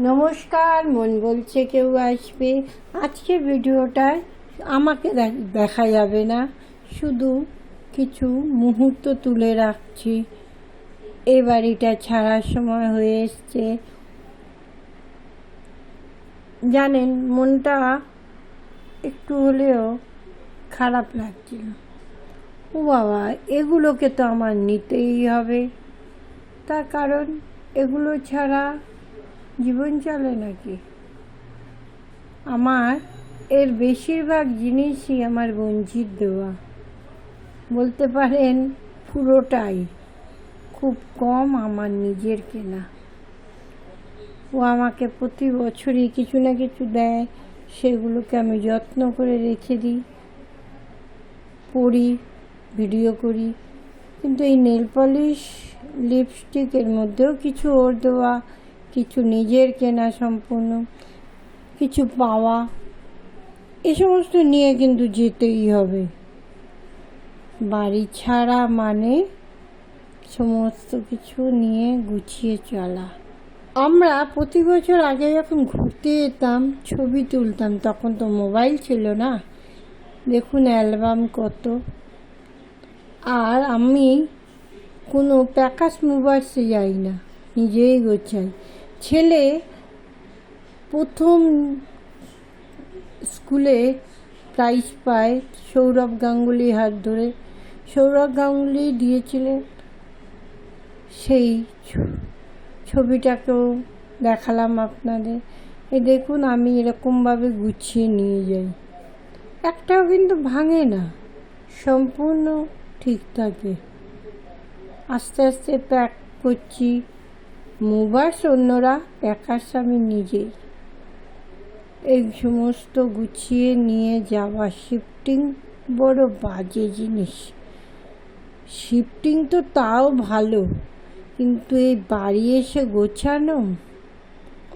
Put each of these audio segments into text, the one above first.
নমস্কার, মন বলছে কেউ আসবে। আজকে ভিডিওটায় আমাকে দেখ- যাবে না। শুধু কিছু মুহূর্ত তুলে রাখছি। এ বাড়িটা ছাড়ার সময় হয়ে এসছে। জানেন, মনটা একটু হলেও খারাপ লাগছিল। ও বাবা, এগুলোকে তো আমার নিতেই হবে। তার কারণ এগুলো ছাড়া জীবন চলে নাকি? আমার, এর বেশিরভাগ জিনিসই আমার বঞ্চিত দেওয়া। বলতে পারেন, পুরোটাই। খুব কম আমার নিজের কেনা। ও আমাকে প্রতি বছরই কিছু না কিছু দেয়, সেগুলোকে আমি যত্ন করে রেখে দিই। পড়ি, ভিডিও করি। কিন্তু এই নেল পলিশ, লিপস্টিকের মধ্যেও কিছু ওর দেওয়া কিছু নিজের কেনা সম্পূর্ণ, কিছু পাওয়া, এ সমস্ত নিয়ে কিন্তু যেতেই হবে। বাড়ি ছাড়া মানে সমস্ত কিছু নিয়ে গুছিয়ে চলা। আমরা প্রতি বছর আগে যখন ঘুরতে যেতাম, ছবি তুলতাম, তখন তো মোবাইল ছিল না। দেখুন অ্যালবাম কত। আর আমি কোনো প্যাকাস মুভার্সে যাই না, নিজেই গোছাই। ছেলে প্রথম স্কুলে প্রাইজ পায় সৌরভ গাঙ্গুলি হাত ধরে। সৌরভ গাঙ্গুলি দিয়েছিলেন সেই ছবিটাকেও দেখালাম আপনাদের। এ দেখুন, আমি এরকমভাবে গুছিয়ে নিয়ে যাই। একটাও কিন্তু ভাঙে না, সম্পূর্ণ ঠিক থাকে। আস্তে আস্তে প্যাক করছি। মুভার্স অন্যরা প্যাকার্স আমি নিজেই। এই সমস্ত গুছিয়ে নিয়ে যাওয়া শিফটিং বড় বাজে জিনিস। শিফটিং তো তাও ভালো, কিন্তু এই বাড়ি এসে গোছানো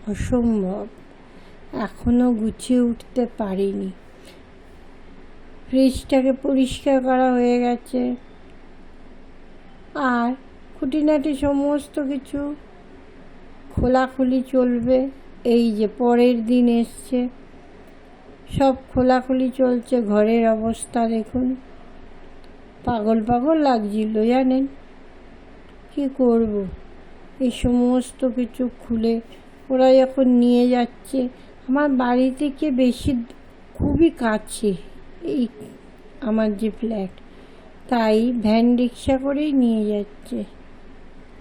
অসম্ভব। এখনও গুছিয়ে উঠতে পারিনি। ফ্রিজটাকে পরিষ্কার করা হয়ে গেছে। আর খুঁটিনাটি সমস্ত কিছু খোলাখুলি চলবে, এই যে পরের দিন এসছে। সব খোলাখুলি চলছে, ঘরের অবস্থা দেখুন। পাগল পাগল লাগছিল, জানেন? কি করব? এই সমস্ত কিছু খুলে ওরা যখন নিয়ে যাচ্ছে, আমার বাড়ি থেকে বেশি খুবই কাছে এই আমার যে ফ্ল্যাট, তাই ভ্যান রিক্সা করেই নিয়ে যাচ্ছে।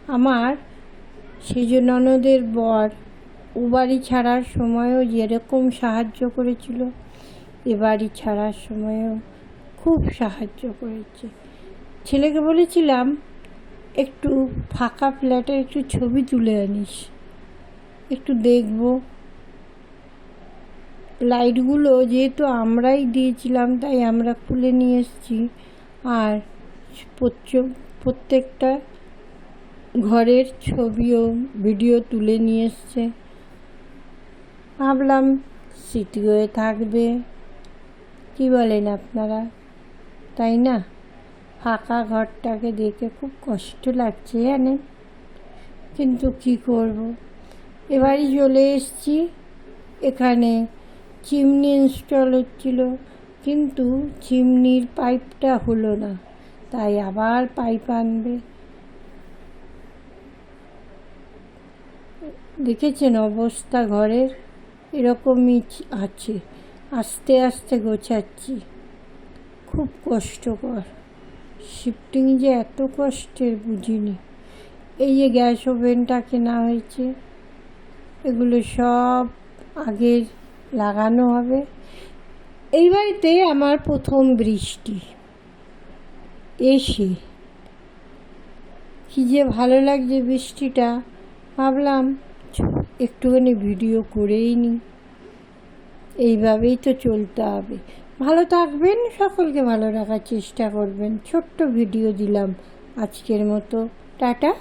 আমার সেজ ননদের বর, ও বাড়ি ছাড়ার সময়ও যেরকম সাহায্য করেছিল, এ বাড়ি ছাড়ার সময়ও খুব সাহায্য করেছে। ছেলেকে বলেছিলাম, একটু ফাঁকা ফ্ল্যাটের একটু ছবি তুলে আনিস। একটু দেখব। লাইটগুলো যেহেতু আমরাই দিয়েছিলাম, তাই আমরা খুলে নিয়ে এসেছি। আর প্রত্যেকটা ঘরের ছবিও ভিডিও তুলে নিয়ে এসছে। ভাবলাম স্মৃতি হয়ে থাকবে। কি বলেন আপনারা? তাই না? ফাঁকা ঘরটাকে দেখে খুব কষ্ট লাগছে জানেন? কিন্তু কি করব? এবারই চলে এসেছি। এখানে চিমনি ইনস্টল হচ্ছিল, কিন্তু চিমনির পাইপটা হলো না, তাই আবার পাইপ আনবে। দেখেছেন অবস্থা ঘরের? এরকমই আছে। আস্তে আস্তে গোছাচ্ছি। খুব কষ্টকর। শিফটিং যে এত কষ্টের, বুঝিনি। এই যে গ্যাস ওভেনটা কেনা হয়েছে, এগুলো সব আগে লাগানো হবে। এই বাড়িতে আমার প্রথম বৃষ্টি। এসে কী যে ভালো লাগছে বৃষ্টিটা, ভাবলাম একটুখানি ভিডিও করেই নিই এইভাবেই তো চলতে হবে। ভালো থাকবেন, সকলকে ভালো রাখার চেষ্টা করবেন। ছোট্ট ভিডিও দিলাম আজকের মতো। টাটা।